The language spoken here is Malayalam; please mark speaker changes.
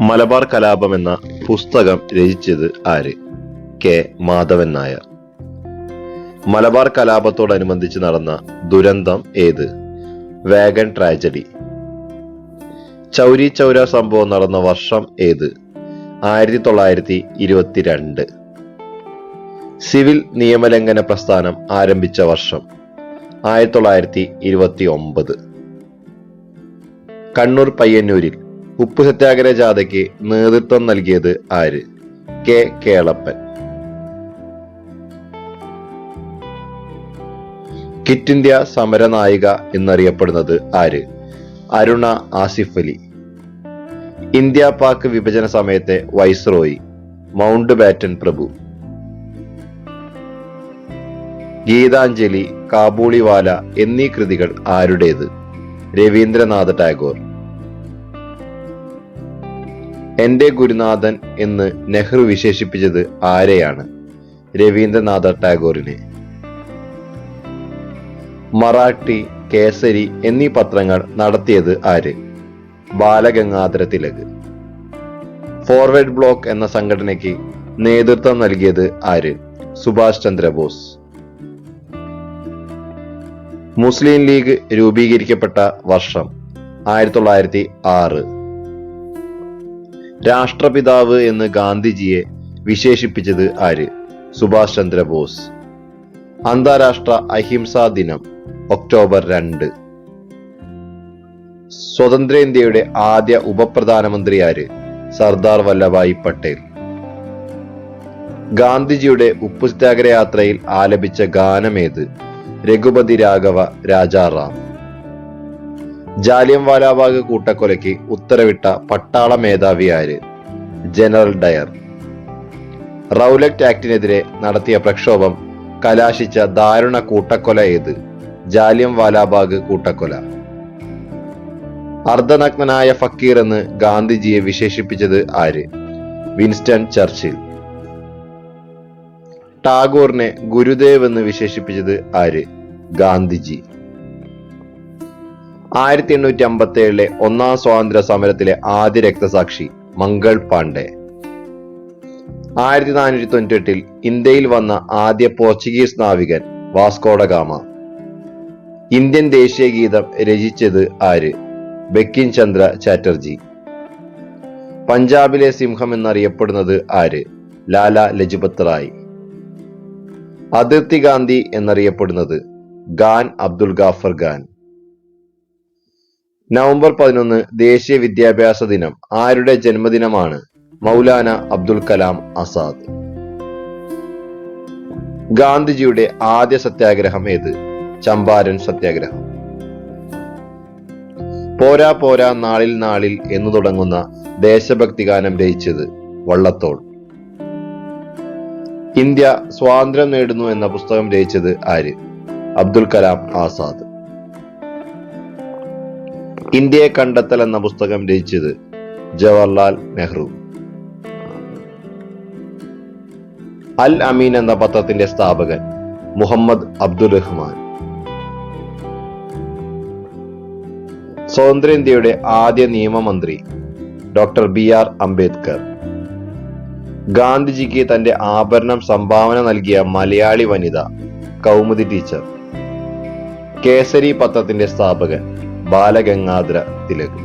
Speaker 1: മലബാർ കലാപം എന്ന പുസ്തകം രചിച്ചത് ആര്? കെ. മാധവൻ നായർ. മലബാർ കലാപത്തോടനുബന്ധിച്ച് നടന്ന ദുരന്തം ഏത്? Wagon tragedy. ചൗരി ചൗര സംഭവം നടന്ന വർഷം ഏത്? ആയിരത്തി തൊള്ളായിരത്തി ഇരുപത്തിരണ്ട് സിവിൽ നിയമലംഘന പ്രസ്ഥാനം ആരംഭിച്ച വർഷം ആയിരത്തി തൊള്ളായിരത്തി ഇരുപത്തി ഒമ്പത് കണ്ണൂർ പയ്യന്നൂരിൽ ഉപ്പ് സത്യാഗ്രഹ ജാഥയ്ക്ക് നേതൃത്വം നൽകിയത് ആര്? കെ. കേളപ്പൻ. കിറ്റ് ഇന്ത്യ സമരനായിക എന്നറിയപ്പെടുന്നത് ആര്? അരുണ ആസിഫ് അലി. ഇന്ത്യ പാക് വിഭജന സമയത്തെ വൈസ്രോയി മൗണ്ട് ബാറ്റൻ പ്രഭു. ഗീതാഞ്ജലി കാബൂളിവാല എന്നീ കൃതികൾ ആരുടേത്? രവീന്ദ്രനാഥ ടാഗോർ. എന്റെ ഗുരുനാഥൻ എന്ന് നെഹ്റു വിശേഷിപ്പിച്ചത് ആരെയാണ്? രവീന്ദ്രനാഥ ടാഗോറിനെ. മറാഠി കേസരി എന്നീ പത്രങ്ങൾ നടത്തിയത് ആര്? ബാലഗംഗാധര തിലക് ഫോർവേഡ് ബ്ലോക്ക് എന്ന സംഘടനയ്ക്ക് നേതൃത്വം നൽകിയത് ആര്? സുഭാഷ് ചന്ദ്രബോസ്. മുസ്ലിം ലീഗ് രൂപീകരിക്കപ്പെട്ട വർഷം ആയിരത്തി തൊള്ളായിരത്തി ആറ്. രാഷ്ട്രപിതാവ് എന്ന് ഗാന്ധിജിയെ വിശേഷിപ്പിച്ചത് ആര്? സുഭാഷ് ചന്ദ്രബോസ്. അന്താരാഷ്ട്ര അഹിംസാ ദിനം ഒക്ടോബർ രണ്ട്. സ്വതന്ത്രേന്ത്യയുടെ ആദ്യ ഉപപ്രധാനമന്ത്രി ആര്? സർദാർ വല്ലഭായി പട്ടേൽ. ഗാന്ധിജിയുടെ ഉപ്പു സത്യാഗ്രഹ യാത്രയിൽ ആലപിച്ച ഗാനമേത് രഘുപതി രാഘവ രാജാറാം. ജാലിയം വാലാബാഗ് കൂട്ടക്കൊലയ്ക്ക് ഉത്തരവിട്ട പട്ടാള മേധാവി ആര്? General Dyer. റൗലറ്റ് ആക്ടിനെതിരെ നടത്തിയ പ്രക്ഷോഭം കലാശിച്ച ദാരുണ കൂട്ടക്കൊല ഏത്? ജാലിയം വാലാബാഗ് കൂട്ടക്കൊല. അർദ്ധനഗ്നനായ ഫക്കീർ എന്ന് ഗാന്ധിജിയെ വിശേഷിപ്പിച്ചത് ആര്? Winston Churchill. ടാഗോറിനെ ഗുരുദേവ് എന്ന് വിശേഷിപ്പിച്ചത് ആര്? ഗാന്ധിജി. ആയിരത്തി എണ്ണൂറ്റി അമ്പത്തി ഏഴിലെ ഒന്നാം സ്വാതന്ത്ര്യ സമരത്തിലെ ആദ്യ രക്തസാക്ഷി മംഗൾ പാണ്ഡെ. ആയിരത്തി നാനൂറ്റി തൊണ്ണൂറ്റി എട്ടിൽ ഇന്ത്യയിൽ വന്ന ആദ്യ പോർച്ചുഗീസ് നാവികൻ വാസ്കോഡഗാമ ഇന്ത്യൻ ദേശീയ ഗീതം രചിച്ചത് ആര്? ബക്കിൻ ചന്ദ്ര ചാറ്റർജി. പഞ്ചാബിലെ സിംഹം എന്നറിയപ്പെടുന്നത് ആര്? ലാല ലജ്പത് റായ്. അതിർത്തി ഗാന്ധി എന്നറിയപ്പെടുന്നത് ഖാൻ അബ്ദുൽ ഗാഫർ ഖാൻ. നവംബർ പതിനൊന്ന് ദേശീയ വിദ്യാഭ്യാസ ദിനം. ആരുടെ ജന്മദിനമാണ്? മൗലാന അബ്ദുൽ കലാം ആസാദ്. ഗാന്ധിജിയുടെ ആദ്യ സത്യാഗ്രഹം ഏത്? ചമ്പാരൻ സത്യാഗ്രഹം. പോരാ പോരാ നാളിൽ നാളിൽ എന്ന് തുടങ്ങുന്ന ദേശഭക്തി ഗാനം രചിച്ചത് വള്ളത്തോൾ. ഇന്ത്യ സ്വാതന്ത്ര്യം നേടുന്നു എന്ന പുസ്തകം രചിച്ചത് ആര്? അബ്ദുൽ കലാം ആസാദ്. ഇന്ത്യയെ കണ്ടെത്തൽ എന്ന പുസ്തകം രചിച്ചത് ജവഹർലാൽ നെഹ്റു. അൽ അമീൻ എന്ന പത്രത്തിന്റെ സ്ഥാപകൻ മുഹമ്മദ് അബ്ദുൽ റഹ്മാൻ. സ്വതന്ത്ര ഇന്ത്യയുടെ ആദ്യ നിയമമന്ത്രി ഡോക്ടർ ബി ആർ അംബേദ്കർ. ഗാന്ധിജിക്ക് തന്റെ ആഭരണം സംഭാവന നൽകിയ മലയാളി വനിത കൗമുദി ടീച്ചർ. കേസരി പത്രത്തിന്റെ സ്ഥാപകൻ ബാലഗംഗാധര തിലക്